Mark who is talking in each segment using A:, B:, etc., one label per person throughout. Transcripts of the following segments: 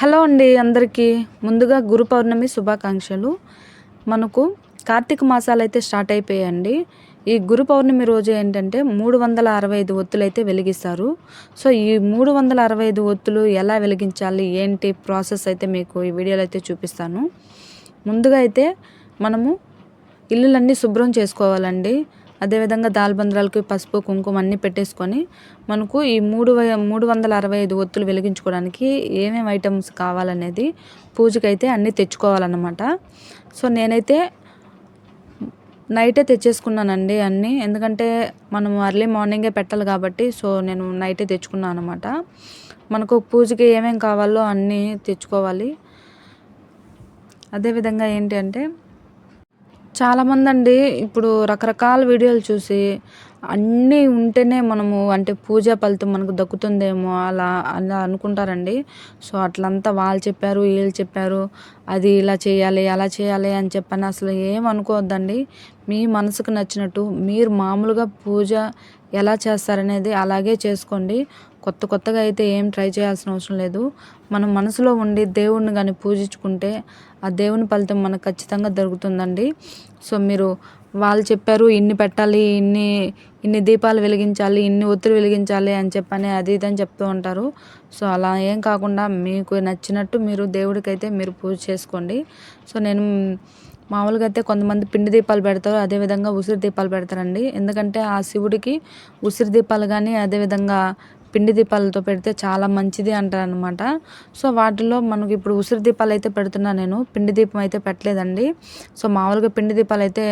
A: Hello అండి అందరికీ. ముందుగా గురు పౌర్ణమి శుభాకాంక్షలు. మనకు కార్తీక మాసాలు అయితే స్టార్ట్ అయిపోయాయండి. ఈ గురు పౌర్ణమి రోజు ఏంటంటే మూడు వందల అరవై ఐదు ఒత్తులు అయితే వెలిగిస్తారు. సో ఈ మూడు వందల అరవై ఐదు ఒత్తులు ఎలా వెలిగించాలి? ఏంటి ప్రాసెస్ అయితే మీకు ఈ వీడియోలో అయితే చూపిస్తాను. ముందుగా అయితే మనము ఇల్లులన్నీ శుభ్రం చేసుకోవాలండి. అదేవిధంగా దాల్బంద్రాలకి పసుపు కుంకుమ అన్నీ పెట్టేసుకొని మనకు ఈ మూడు మూడు వందల అరవై ఐదు ఒత్తులు వెలిగించుకోవడానికి ఏమేమి ఐటమ్స్ కావాలనేది పూజకైతే అన్నీ తెచ్చుకోవాలన్నమాట. సో నేనైతే నైటే తెచ్చేసుకున్నానండి అన్నీ. ఎందుకంటే మనం అర్లీ మార్నింగే పెట్టాలి కాబట్టి సో నేను నైటే తెచ్చుకున్నాను అనమాట మనకు పూజకి ఏమేమి కావాలో అన్నీ తెచ్చుకోవాలి. అదేవిధంగా ఏంటి అంటే చాలామంది అండి ఇప్పుడు రకరకాల వీడియోలు చూసి అన్నీ ఉంటేనే మనము అంటే పూజా ఫలితం మనకు దక్కుతుందేమో అలా అలా అనుకుంటారండి. సో అట్లంతా వాళ్ళు చెప్పారు వీళ్ళు చెప్పారు అది ఇలా చేయాలి అలా చేయాలి అని చెప్పని అసలు ఏం అనుకోవద్దండి. మీ మనసుకు నచ్చినట్టు మీరు మామూలుగా పూజ ఎలా చేస్తారనేది అలాగే చేసుకోండి. కొత్త కొత్తగా అయితే ఏం ట్రై చేయాల్సిన అవసరం లేదు. మనం మనసులో ఉండి దేవుణ్ణి కానీ పూజించుకుంటే ఆ దేవుని ఫలితం మనకు ఖచ్చితంగా దొరుకుతుందండి. సో మీరు వాళ్ళు చెప్పారు ఇన్ని పెట్టాలి ఇన్ని ఇన్ని దీపాలు వెలిగించాలి ఇన్ని ఒత్తిడి వెలిగించాలి అని చెప్పని అది ఇది అని చెప్తూ ఉంటారు. సో అలా ఏం కాకుండా మీకు నచ్చినట్టు మీరు దేవుడికైతే మీరు పూజ చేసుకోండి. సో నేను మామూలుగా అయితే కొంతమంది పిండి దీపాలు పెడతారు అదేవిధంగా ఉసిరి దీపాలు పెడతారండి. ఎందుకంటే ఆ శివుడికి ఉసిరి దీపాలు కానీ అదేవిధంగా పిండి దీపాలతో పెడితే చాలా మంచిది అంటారనమాట సో వాటిలో మనకి ఇప్పుడు ఉసిరి దీపాలు అయితే పెడుతున్నా నేను. పిండి దీపం అయితే పెట్టలేదండి. సో మామూలుగా పిండి దీపాలు అయితే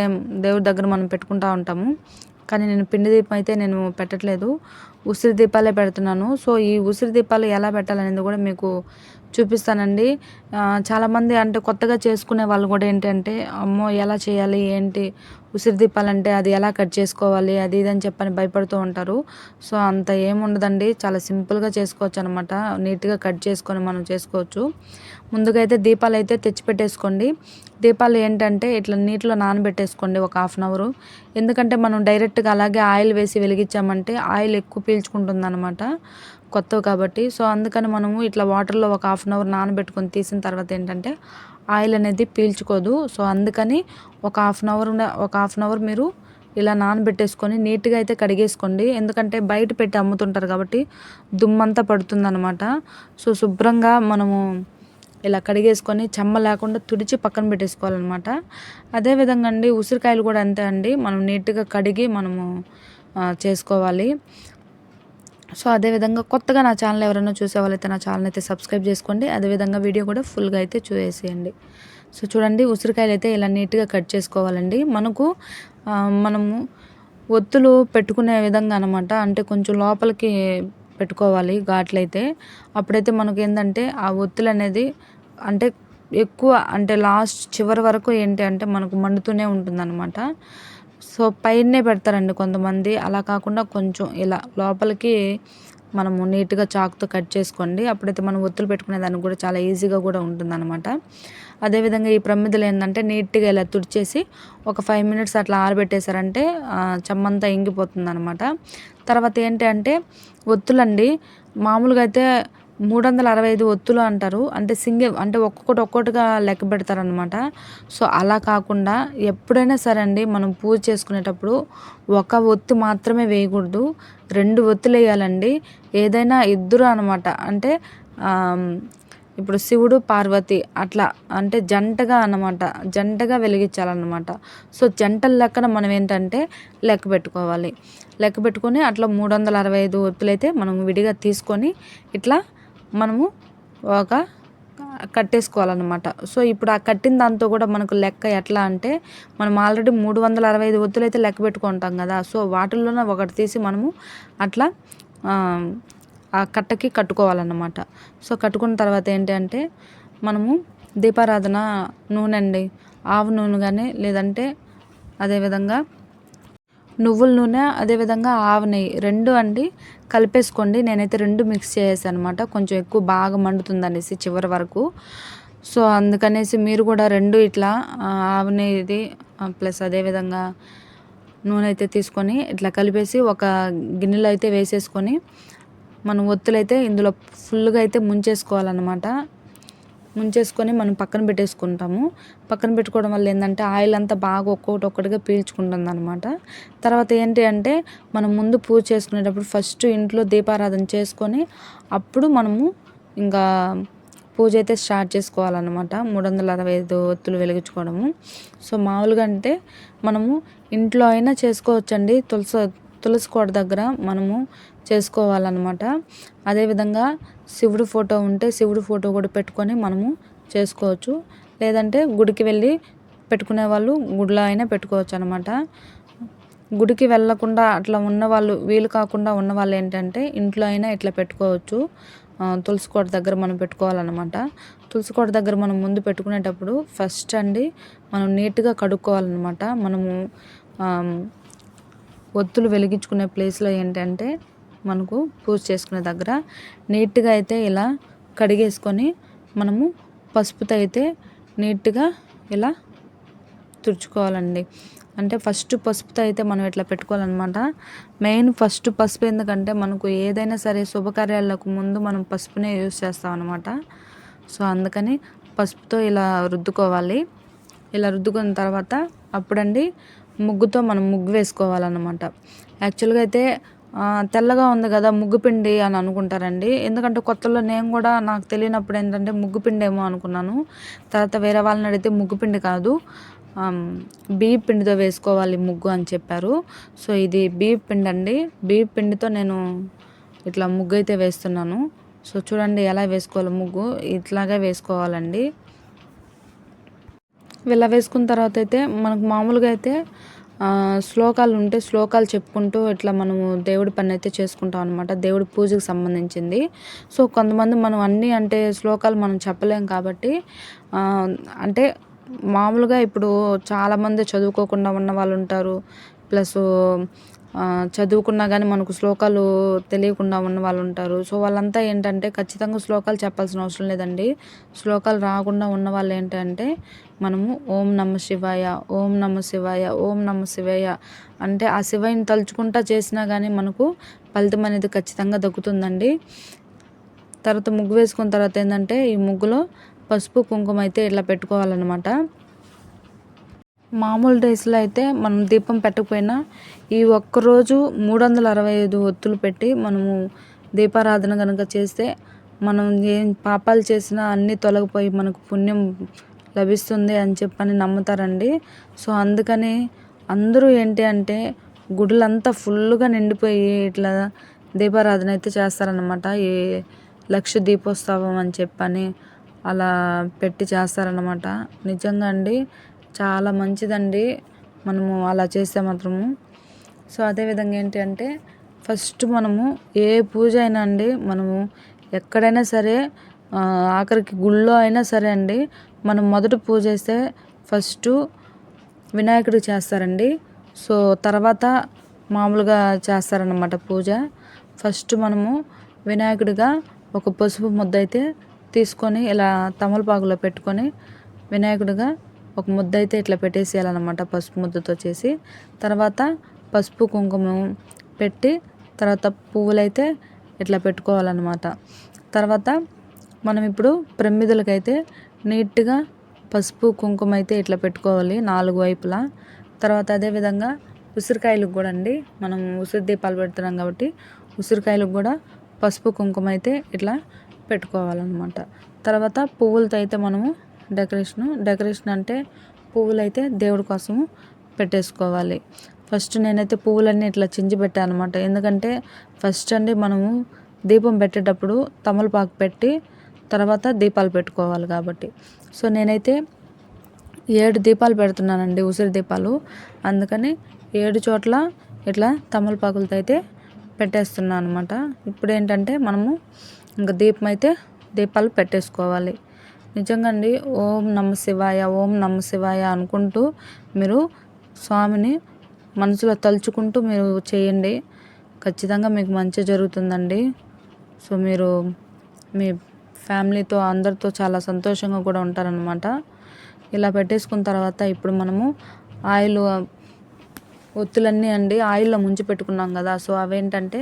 A: దేవుడి దగ్గర మనం పెట్టుకుంటా ఉంటాము. కానీ నేను పిండి దీపం అయితే నేను పెట్టట్లేదు. ఉసిరి దీపాలే పెడుతున్నాను. సో ఈ ఉసిరి దీపాలు ఎలా పెట్టాలనేది కూడా మీకు చూపిస్తానండి. చాలామంది అంటే కొత్తగా చేసుకునే వాళ్ళు కూడా ఏంటంటే అమ్మో ఎలా చేయాలి ఏంటి ఉసిరి దీపాలంటే అది ఎలా కట్ చేసుకోవాలి అది ఇది అని చెప్పని భయపడుతూ ఉంటారు. సో అంత ఏముండదండి చాలా సింపుల్గా చేసుకోవచ్చు అనమాట నీట్గా కట్ చేసుకొని మనం చేసుకోవచ్చు. ముందుగా అయితే దీపాలు అయితే తెచ్చిపెట్టేసుకోండి. దీపాలు ఏంటంటే ఇట్లా నీటిలో నానబెట్టేసుకోండి ఒక హాఫ్ అన్ అవర్. ఎందుకంటే మనం డైరెక్ట్గా అలాగే ఆయిల్ వేసి వెలిగించామంటే ఆయిల్ ఎక్కువ పీల్చుకుంటుంది అనమాట కొత్తవి కాబట్టి. సో అందుకని మనము ఇట్లా వాటర్లో ఒక హాఫ్ అన్ అవర్ నానబెట్టుకొని తీసిన తర్వాత ఏంటంటే ఆయిల్ అనేది పీల్చుకోదు. సో అందుకని ఒక హాఫ్ అన్ అవర్ ఒక హాఫ్ అన్ అవర్ మీరు ఇలా నానబెట్టేసుకొని నీట్గా అయితే కడిగేసుకోండి. ఎందుకంటే బయట పెట్టి అమ్ముతుంటారు కాబట్టి దుమ్మంతా పడుతుందన్నమాట. సో శుభ్రంగా మనము ఇలా కడిగేసుకొని చెమ్మ లేకుండా తుడిచి పక్కన పెట్టేసుకోవాలన్నమాట. అదేవిధంగా అండి ఉసిరికాయలు కూడా అంతే అండి. మనం నీట్గా కడిగి మనము చేసుకోవాలి. సో అదేవిధంగా కొత్తగా నా ఛానల్ ఎవరైనా చూసేవాళ్ళైతే నా ఛానల్ అయితే సబ్స్క్రైబ్ చేసుకోండి. అదేవిధంగా వీడియో కూడా ఫుల్గా అయితే చూసేయండి సో చూడండి ఉసిరికాయలు అయితే ఇలా నీట్గా కట్ చేసుకోవాలండి. మనకు మనము ఒత్తులు పెట్టుకునే విధంగా అనమాట అంటే కొంచెం లోపలికి పెట్టుకోవాలి ఘాట్లయితే అప్పుడైతే మనకు ఏంటంటే ఆ ఒత్తులు అనేది అంటే ఎక్కువ అంటే లాస్ట్ చివరి వరకు ఏంటి అంటే మనకు మండుతూనే ఉంటుందన్నమాట. సో పైనే పెడతారండి కొంతమంది. అలా కాకుండా కొంచెం ఇలా లోపలికి మనము నీట్గా చాక్తో కట్ చేసుకోండి. అప్పుడైతే మనం ఒత్తులు పెట్టుకునే దానికి కూడా చాలా ఈజీగా కూడా ఉంటుందన్నమాట. అదేవిధంగా ఈ ప్రమిదలు ఏంటంటే నీట్గా ఇలా తుడిచేసి ఒక ఫైవ్ మినిట్స్ అట్లా ఆరబెట్టేశారంటే చెమ్మంతా ఇంగిపోతుంది అనమాట తర్వాత ఏంటి అంటే ఒత్తులండి మామూలుగా అయితే మూడు వందల అరవై ఐదు ఒత్తులు అంటారు. అంటే సింగిల్ అంటే ఒక్కొక్కటి ఒక్కొక్కటిగా లెక్క పెడతారనమాట సో అలా కాకుండా ఎప్పుడైనా సరే అండి మనం పూజ చేసుకునేటప్పుడు ఒక ఒత్తి మాత్రమే వేయకూడదు. రెండు ఒత్తులు వేయాలండి. ఏదైనా ఇద్దరు అనమాట అంటే ఇప్పుడు శివుడు పార్వతి అట్లా అంటే జంటగా అన్నమాట. జంటగా వెలిగించాలన్నమాట. సో జంటల లెక్కన మనం ఏంటంటే లెక్క పెట్టుకోవాలి. లెక్క పెట్టుకొని అట్లా మూడు వందల అరవై ఐదు ఒత్తులైతే మనం విడిగా తీసుకొని ఇట్లా మనము ఒక కట్టేసుకోవాలన్నమాట. సో ఇప్పుడు ఆ కట్టిన దాంతో కూడా మనకు లెక్క ఎట్లా అంటే మనం ఆల్రెడీ మూడు వందల అరవై ఐదు ఒత్తులు అయితే లెక్క పెట్టుకుంటాం కదా. సో వాటిల్లోనే ఒకటి తీసి మనము అట్లా ఆ, ఆ కట్టకి కట్టుకోవాలన్నమాట. సో కట్టుకున్న తర్వాత ఏంటి అంటే మనము దీపారాధన నూనె అండి. ఆవు నూనె కానీ లేదంటే అదేవిధంగా నువ్వుల నూనె అదేవిధంగా ఆవు నెయ్యి రెండు అండి. కలిపేసుకోండి. నేనైతే రెండు మిక్స్ చేసాను అనమాట కొంచెం ఎక్కువ బాగా మండుతుంది అనేసి చివరి వరకు. సో అందుకనేసి మీరు కూడా రెండు ఇట్లా ఆవు నెయ్యిది ప్లస్ అదేవిధంగా నూనె అయితే తీసుకొని ఇట్లా కలిపేసి ఒక గిన్నెలో అయితే వేసేసుకొని మనం ఒత్తులైతే ఇందులో ఫుల్గా అయితే ముంచేసుకోవాలన్నమాట. ముంచేసుకొని మనం పక్కన పెట్టేసుకుంటాము. పక్కన పెట్టుకోవడం వల్ల ఏంటంటే ఆయిల్ అంతా బాగా ఒక్కొక్కటి ఒక్కటిగా పీల్చుకుంటుంది అనమాట తర్వాత ఏంటి అంటే మనం ముందు పూజ చేసుకునేటప్పుడు ఫస్ట్ ఇంట్లో దీపారాధన చేసుకొని అప్పుడు మనము ఇంకా పూజ అయితే స్టార్ట్ చేసుకోవాలన్నమాట. మూడు వందల అరవై ఐదు ఒత్తులు వెలిగించుకోవడము. సో మామూలుగా అంటే మనము ఇంట్లో అయినా చేసుకోవచ్చండి. తులసి తులసి కోట దగ్గర మనము చేసుకోవాలన్నమాట. అదేవిధంగా శివుడు ఫోటో ఉంటే శివుడు ఫోటో కూడా పెట్టుకొని మనము చేసుకోవచ్చు. లేదంటే గుడికి వెళ్ళి పెట్టుకునే వాళ్ళు గుడిలో అయినా పెట్టుకోవచ్చు అనమాట గుడికి వెళ్ళకుండా అట్లా ఉన్నవాళ్ళు వీలు కాకుండా ఉన్న వాళ్ళు ఏంటంటే ఇంట్లో అయినా ఇట్లా పెట్టుకోవచ్చు. తులసి కోట దగ్గర మనం పెట్టుకోవాలన్నమాట. తులసి కోట దగ్గర మనం ముందు పెట్టుకునేటప్పుడు ఫస్ట్ అండి మనం నీట్గా కడుక్కోవాలన్నమాట. మనము ఒత్తులు వెలిగించుకునే ప్లేస్లో ఏంటంటే మనకు పూజ చేసుకునే దగ్గర నీట్గా అయితే ఇలా కడిగేసుకొని మనము పసుపుతో అయితే నీట్గా ఇలా తుడుచుకోవాలండి. అంటే ఫస్ట్ పసుపుతో అయితే మనం ఇట్లా పెట్టుకోవాలన్నమాట. మెయిన్ ఫస్ట్ పసుపు ఎందుకంటే మనకు ఏదైనా సరే శుభకార్యాలకు ముందు మనం పసుపునే యూజ్ చేస్తాం అనమాట సో అందుకని పసుపుతో ఇలా రుద్దుకోవాలి. ఇలా రుద్దుకున్న తర్వాత అప్పుడండి ముగ్గుతో మనం ముగ్గు వేసుకోవాలన్నమాట. యాక్చువల్గా అయితే తెల్లగా ఉంది కదా ముగ్గు పిండి అని అనుకుంటారండి. ఎందుకంటే కొత్తలో నేను కూడా నాకు తెలియనప్పుడు ఏంటంటే ముగ్గుపిండి ఏమో అనుకున్నాను. తర్వాత వేరే వాళ్ళని అడిగితే ముగ్గు పిండి కాదు బియ్య పిండితో వేసుకోవాలి ముగ్గు అని చెప్పారు. సో ఇది బియ్య పిండి అండి. బియ్య పిండితో నేను ఇట్లా ముగ్గు అయితే వేస్తున్నాను. సో చూడండి ఎలా వేసుకోవాలి ముగ్గు. ఇట్లాగే వేసుకోవాలండి. ఇలా వేసుకున్న తర్వాత అయితే మనకు మామూలుగా అయితే శ్లోకాలు ఉంటే శ్లోకాలు చెప్పుకుంటూ ఇట్లా మనము దేవుడి పని అయితే చేసుకుంటాం అనమాట దేవుడి పూజకు సంబంధించింది. సో కొంతమంది మనం అన్నీ అంటే శ్లోకాలు మనం చెప్పలేం కాబట్టి అంటే మామూలుగా ఇప్పుడు చాలామంది చదువుకోకుండా ఉన్న వాళ్ళు ఉంటారు. ప్లస్ చదువుకున్నా కానీ మనకు శ్లోకాలు తెలియకుండా ఉన్న వాళ్ళు ఉంటారు. సో వాళ్ళంతా ఏంటంటే ఖచ్చితంగా శ్లోకాలు చెప్పాల్సిన అవసరం లేదండి. శ్లోకాలు రాకుండా ఉన్న వాళ్ళు ఏంటంటే మనము ఓం నమ శివాయ ఓం నమ శివాయ ఓం నమ శివాయ అంటే ఆ శివయ్యని తలుచుకుంటా చేసినా కానీ మనకు ఫలితం అనేది ఖచ్చితంగా దక్కుతుందండి. తర్వాత ముగ్గు వేసుకున్న తర్వాత ఏంటంటే ఈ ముగ్గులో పసుపు కుంకుమ అయితే ఇట్లా పెట్టుకోవాలన్నమాట. మామూలు డేస్లో అయితే మనం దీపం పెట్టకపోయినా ఈ ఒక్కరోజు మూడు వందల అరవై ఐదు ఒత్తులు పెట్టి మనము దీపారాధన కనుక చేస్తే మనం ఏం పాపాలు చేసినా అన్నీ తొలగిపోయి మనకు పుణ్యం లభిస్తుంది అని చెప్పని నమ్ముతారండి. సో అందుకని అందరూ ఏంటి అంటే గుడులంతా ఫుల్గా నిండిపోయి ఇట్లా దీపారాధన అయితే చేస్తారనమాట ఏ లక్ష దీపోత్సవం అని చెప్పని అలా పెట్టి చేస్తారనమాట నిజంగా అండి చాలా మంచిదండి. మనము అలా చేస్తే మాత్రము. సో అదేవిధంగా ఏంటి అంటే ఫస్ట్ మనము ఏ పూజ అయినా అండి మనము ఎక్కడైనా సరే ఆఖరికి గుళ్ళో అయినా సరే అండి మనం మొదట పూజ చేస్తే ఫస్ట్ వినాయకుడికి చేస్తారండి. సో తర్వాత మామూలుగా చేస్తారన్నమాట పూజ. ఫస్ట్ మనము వినాయకుడిగా ఒక పసుపు ముద్ద అయితే తీసుకొని ఇలా తమలపాకులో పెట్టుకొని వినాయకుడిగా ఒక ముద్ద అయితే ఇట్లా పెట్టేసేయాలన్నమాట పసుపు ముద్దతో చేసి. తర్వాత పసుపు కుంకుమ పెట్టి తర్వాత పువ్వులైతే ఇట్లా పెట్టుకోవాలన్నమాట. తర్వాత మనం ఇప్పుడు ప్రమిదలకైతే నీట్గా పసుపు కుంకుమ అయితే ఇట్లా పెట్టుకోవాలి నాలుగు వైపులా. తర్వాత అదేవిధంగా ఉసిరికాయలకు కూడా అండి మనం ఉసిరి దీపాలు పెడుతున్నాం కాబట్టి ఉసిరికాయలకు కూడా పసుపు కుంకుమ అయితే ఇట్లా పెట్టుకోవాలన్నమాట. తర్వాత పువ్వులతో అయితే మనము డెకరేషను. డెకరేషన్ అంటే పువ్వులు అయితే దేవుడి కోసం పెట్టేసుకోవాలి. ఫస్ట్ నేనైతే పువ్వులన్నీ ఇట్లా చించి పెట్టాను అనమాట ఎందుకంటే ఫస్ట్ అండి మనము దీపం పెట్టేటప్పుడు తమలపాకు పెట్టి తర్వాత దీపాలు పెట్టుకోవాలి కాబట్టి. సో నేనైతే ఏడు దీపాలు పెడుతున్నానండి ఉసిరి దీపాలు. అందుకని ఏడు చోట్ల ఇట్లా తమలపాకులతో అయితే పెట్టేస్తున్నాను అనమాట ఇప్పుడు ఏంటంటే మనము ఇంకా దీపం అయితే దీపాలు పెట్టేసుకోవాలి. నిజంగా అండి ఓం నమ శివాయ ఓం నమ శివాయ అనుకుంటూ మీరు స్వామిని మనసులో తలుచుకుంటూ మీరు చేయండి. ఖచ్చితంగా మీకు మంచి జరుగుతుందండి. సో మీరు మీ ఫ్యామిలీతో అందరితో చాలా సంతోషంగా కూడా ఉంటారనమాట ఇలా పెట్టేసుకున్న తర్వాత ఇప్పుడు మనము ఆయిల్ ఒత్తులన్నీ అండి ఆయిల్లో ముంచి పెట్టుకున్నాం కదా. సో అవేంటంటే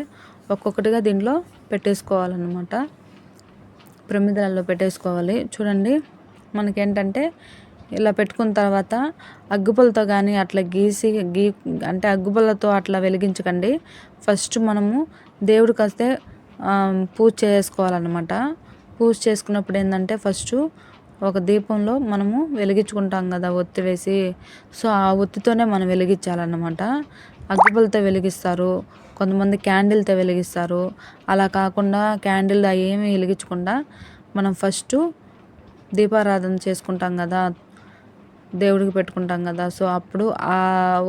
A: ఒక్కొక్కటిగా దీంట్లో పెట్టేసుకోవాలన్నమాట. ప్రమిదలలో పెట్టేసుకోవాలి. చూడండి మనకేంటంటే ఇలా పెట్టుకున్న తర్వాత అగ్గుపుల్లతో కానీ అట్లా గీసి గీ అంటే అగ్గుపుల్లతో అట్లా వెలిగించకండి. ఫస్ట్ మనము దేవుడికి వస్తే పూజ చేసుకోవాలన్నమాట. పూజ చేసుకున్నప్పుడు ఏంటంటే ఫస్ట్ ఒక దీపంలో మనము వెలిగించుకుంటాం కదా ఒత్తి వేసి. సో ఆ ఒత్తితోనే మనం వెలిగించాలన్నమాట. అగ్గిపుల్లతో వెలిగిస్తారు కొంతమంది క్యాండిల్తో వెలిగిస్తారు. అలా కాకుండా క్యాండిల్ ఏమీ వెలిగించకుండా మనం ఫస్ట్ దీపారాధన చేసుకుంటాం కదా దేవుడికి పెట్టుకుంటాం కదా. సో అప్పుడు ఆ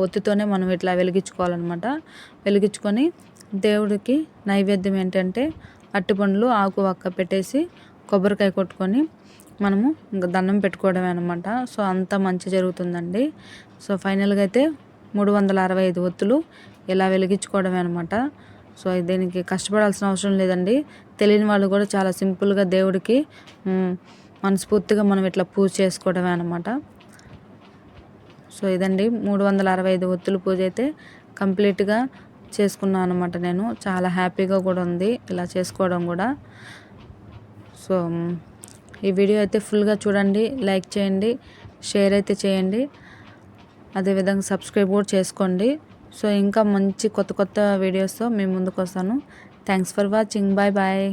A: ఒత్తితోనే మనం ఇట్లా వెలిగించుకోవాలన్నమాట. వెలిగించుకొని దేవుడికి నైవేద్యం ఏంటంటే అట్టిపండ్లు ఆకు వక్క పెట్టేసి కొబ్బరికాయ కొట్టుకొని మనము ఇంకా దండం పెట్టుకోవడమే అనమాట సో అంత మంచి జరుగుతుందండి. సో ఫైనల్గా అయితే మూడు వందల అరవై ఐదు ఒత్తులు ఇలా వెలిగించుకోవడమే అనమాట సో దీనికి కష్టపడాల్సిన అవసరం లేదండి. తెలియని వాళ్ళు కూడా చాలా సింపుల్గా దేవుడికి మనస్ఫూర్తిగా మనం ఇట్లా పూజ చేసుకోవడమే అనమాట సో ఇదండి. మూడు వందల అరవై ఐదు ఒత్తులు పూజ అయితే కంప్లీట్గా చేసుకున్నాను అనమాట నేను. చాలా హ్యాపీగా కూడా ఉంది ఇలా చేసుకోవడం కూడా. సో ఈ వీడియో అయితే ఫుల్గా చూడండి లైక్ చేయండి షేర్ అయితే చేయండి. అదేవిధంగా సబ్స్క్రైబ్ కూడా చేసుకోండి. సో ఇంకా మంచి కొత్త కొత్త వీడియోస్తో మేము ముందుకు వస్తాను thanks for watching bye bye